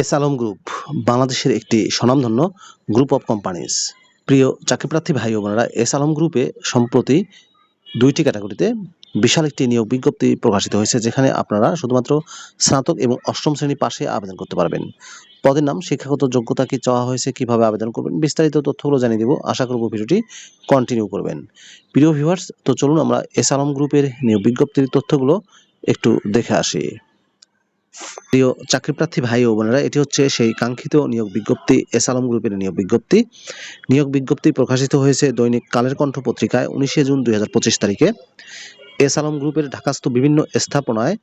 S Alam group বাংলাদেশের একটি স্বনামধন্য গ্রুপ অফ কোম্পানিজ প্রিয় চাকরিপ্রার্থী ভাই ও বোনেরা এস আলম গ্রুপে সম্প্রতি দুইটি ক্যাটাগরিতে বিশাল একটি নিয়োগ বিজ্ঞপ্তি প্রকাশিত হয়েছে, যেখানে আপনারা শুধুমাত্র স্নাতক এবং অষ্টম শ্রেণি পাশে আবেদন করতে পারবেন। পদের নাম, শিক্ষাগত যোগ্যতা কি চাওয়া হয়েছে, কীভাবে আবেদন করবেন, বিস্তারিত তথ্যগুলো জানিয়ে দেবো। আশা করব ভিডিওটি কন্টিনিউ করবেন। প্রিয় ভিউয়ার্স তো চলুন আমরা এস আলম গ্রুপের নিয়োগ বিজ্ঞপ্তির তথ্যগুলো একটু দেখে আসি। প্রিয় চাকরিপ্রার্থী ভাই ও বোনেরা, এটি হচ্ছে সেই কাঙ্ক্ষিত নিয়োগ বিজ্ঞপ্তি, এস আলম গ্রুপের নিয়োগ বিজ্ঞপ্তি। নিয়োগ বিজ্ঞপ্তি প্রকাশিত হয়েছে দৈনিক কালের কণ্ঠ পত্রিকায় উনিশে জুন দুই হাজার পঁচিশ তারিখে। এস আলম গ্রুপের ঢাকাস্থ বিভিন্ন স্থাপনায়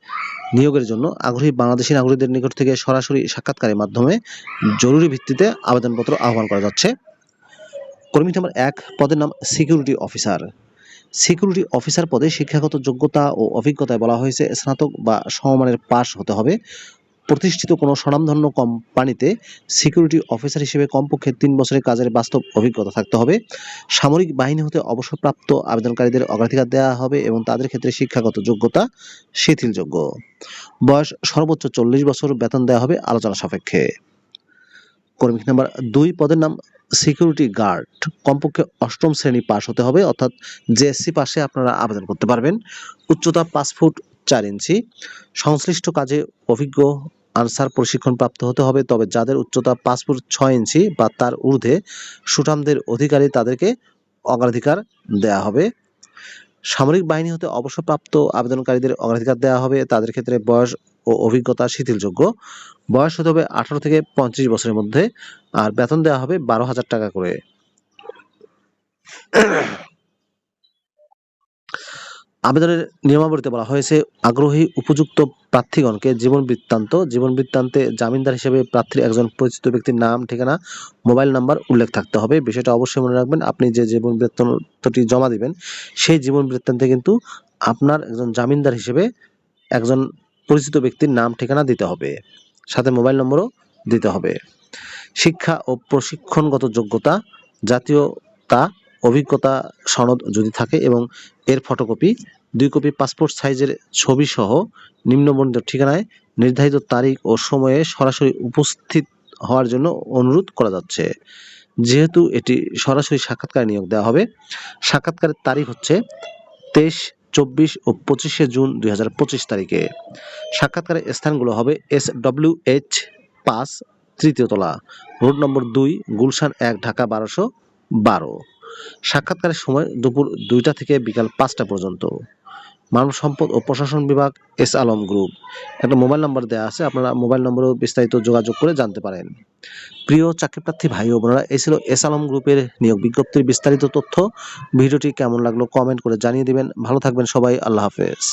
নিয়োগের জন্য আগ্রহী বাংলাদেশি নাগরিকদের নিকট থেকে সরাসরি সাক্ষাৎকারের মাধ্যমে জরুরি ভিত্তিতে আবেদনপত্র আহ্বান করা যাচ্ছে। কর্মী নম্বর এক, পদের নাম সিকিউরিটি অফিসার সিকিউরিটি অফিসার পদে শিক্ষাগত যোগ্যতা ও অভিজ্ঞতায় বলা হয়েছে, স্নাতক বা সমমানের পাশ হতে হবে। প্রতিষ্ঠিত কোনো স্বনামধন্য কোম্পানিতে সিকিউরিটি অফিসার হিসেবে কমপক্ষে তিন বছরের কাজের বাস্তব অভিজ্ঞতা থাকতে হবে। সামরিক বাহিনী হতে অবসরপ্রাপ্ত আবেদনকারীদের অগ্রাধিকার দেওয়া হবে এবং তাদের ক্ষেত্রে শিক্ষাগত যোগ্যতা শিথিলযোগ্য। বয়স সর্বোচ্চ চল্লিশ বছর বেতন দেওয়া হবে আলোচনা সাপেক্ষে। কর্মী নাম্বার দুই পদের নাম সিকিউরিটি গার্ড কমপক্ষে অষ্টম শ্রেণি পাস হতে হবে, অর্থাৎ জেএসসি পাশে আপনারা আবেদন করতে পারবেন। উচ্চতা পাঁচ ফুট চার ইঞ্চি। সংশ্লিষ্ট কাজে অভিজ্ঞ আনসার প্রশিক্ষণ প্রাপ্ত হতে হবে, তবে যাদের উচ্চতা পাঁচ ফুট ছয় ইঞ্চি বা তার ঊর্ধ্বে, সুঠামদের অধিকারী তাদেরকে অগ্রাধিকার দেয়া হবে। সামরিক বাহিনী হতে অবসরপ্রাপ্ত আবেদনকারীদের অগ্রাধিকার দেওয়া হবে। তাদের ক্ষেত্রে বয়স ও অভিজ্ঞতা শিথিলযোগ্য। বয়স হতে হবে আঠারো থেকে পঁয়ত্রিশ বছরের মধ্যে। আর বেতন দেওয়া হবে বারো হাজার টাকা করে। আবেদনের নিয়মাবলীতে বলা হয়েছে, আগ্রহী উপযুক্ত প্রার্থীগণকে জীবন বৃত্তান্ত, জীবন বৃত্তান্তে জামিনদার হিসেবে প্রার্থীর একজন পরিচিত ব্যক্তির নাম, ঠিকানা, মোবাইল নাম্বার উল্লেখ থাকতে হবে। বিষয়টা অবশ্যই মনে রাখবেন, আপনি যে জীবন বৃত্তান্তটি জমা দিবেন, সেই জীবন বৃত্তান্তে কিন্তু আপনার একজন জামিনদার হিসেবে একজন পরিচিত ব্যক্তির নাম, ঠিকানা দিতে হবে। সাথে মোবাইল নম্বরও দিতে হবে। শিক্ষা ও প্রশিক্ষণগত যোগ্যতা জাতীয়তা অভিজ্ঞতা সনদ যদি থাকে এবং এর ফটোকপি, দুই কপি পাসপোর্ট সাইজের ছবি সহ নিম্নবর্ণিত ঠিকানায় নির্ধারিত তারিখ ও সময়ে সরাসরি উপস্থিত হওয়ার জন্য অনুরোধ করা যাচ্ছে। যেহেতু এটি সরাসরি সাক্ষাৎকার নিয়োগ দেওয়া হবে, সাক্ষাৎকারের তারিখ হচ্ছে তেইশ, চব্বিশ ও পঁচিশে জুন দুই হাজার পঁচিশ তারিখে। সাক্ষাৎকারের স্থানগুলো হবে এস ডব্লিউ এইচ পাঁচ তৃতীয় তলা, রোড নম্বর দুই, গুলশান এক, ঢাকা বারোশো বারো। সাক্ষাৎকারের সময় দুপুর দুইটা থেকে বিকাল পাঁচটা পর্যন্ত। মানব সম্পদ ও প্রশাসন বিভাগ, এস আলম গ্রুপ। একটা মোবাইল নাম্বার দেওয়া আছে, আপনারা মোবাইল নম্বরেও বিস্তারিত যোগাযোগ করে জানতে পারেন। প্রিয় চাকরিপ্রার্থী ভাই ও বোনেরা, এই ছিল এস আলম গ্রুপের নিয়োগ বিজ্ঞপ্তির বিস্তারিত তথ্য। ভিডিওটি কেমন লাগল কমেন্ট করে জানিয়ে দিবেন। ভালো থাকবেন সবাই, আল্লাহ হাফেজ।